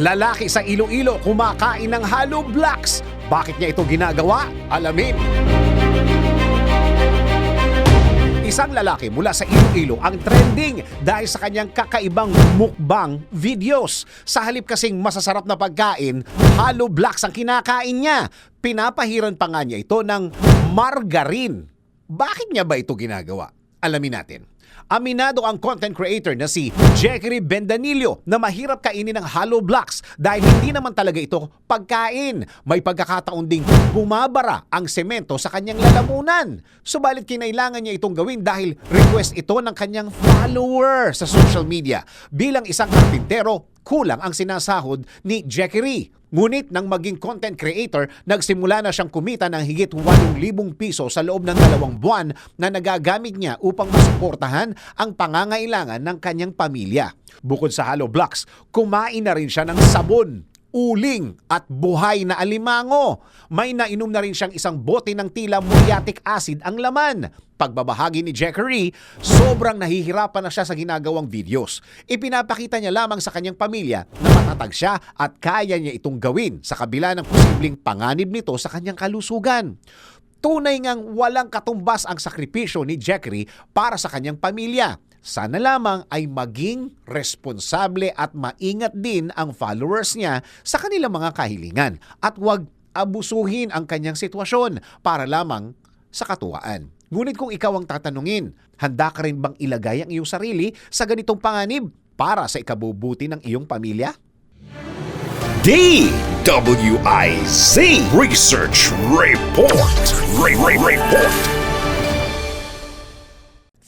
Lalaki sa Iloilo kumakain ng hollow blocks. Bakit niya ito ginagawa? Alamin. Isang lalaki mula sa Iloilo ang trending dahil sa kanyang kakaibang mukbang videos. Sa halip kasing masasarap na pagkain, hollow blocks ang kinakain niya. Pinapahiran pa nga niya ito ng margarine. Bakit niya ba ito ginagawa? Alamin natin. Aminado ang content creator na si Jackery Bendanillo na mahirap kainin ng hollow blocks dahil hindi naman talaga ito pagkain. May pagkakataon ding bumabara ang semento sa kanyang lalamunan. Subalit kinailangan niya itong gawin dahil request ito ng kanyang follower sa social media. Bilang isang karpintero, kulang ang sinasahod ni Jackery. Ngunit nang maging content creator, nagsimula na siyang kumita ng higit 8,000 piso sa loob ng dalawang buwan na nagagamit niya upang masuportahan ang pangangailangan ng kanyang pamilya. Bukod sa hollow blocks, kumain na rin siya ng sabon uling at buhay na alimango. May nainom na rin siyang isang bote ng tila muriatic acid ang laman. Pagbabahagi ni Jackery, sobrang nahihirapan na siya sa ginagawang videos. Ipinapakita niya lamang sa kanyang pamilya na matatag siya at kaya niya itong gawin sa kabila ng posibleng panganib nito sa kanyang kalusugan. Tunay ngang walang katumbas ang sakripisyo ni Jackery para sa kanyang pamilya. Sana lamang ay maging responsable at maingat din ang followers niya sa kanilang mga kahilingan at huwag abusuhin ang kanyang sitwasyon para lamang sa katuwaan. Ngunit kung ikaw ang tatanungin, handa ka rin bang ilagay ang iyong sarili sa ganitong panganib para sa ikabubuti ng iyong pamilya? DWIZ Research Report. Re- Re- Report.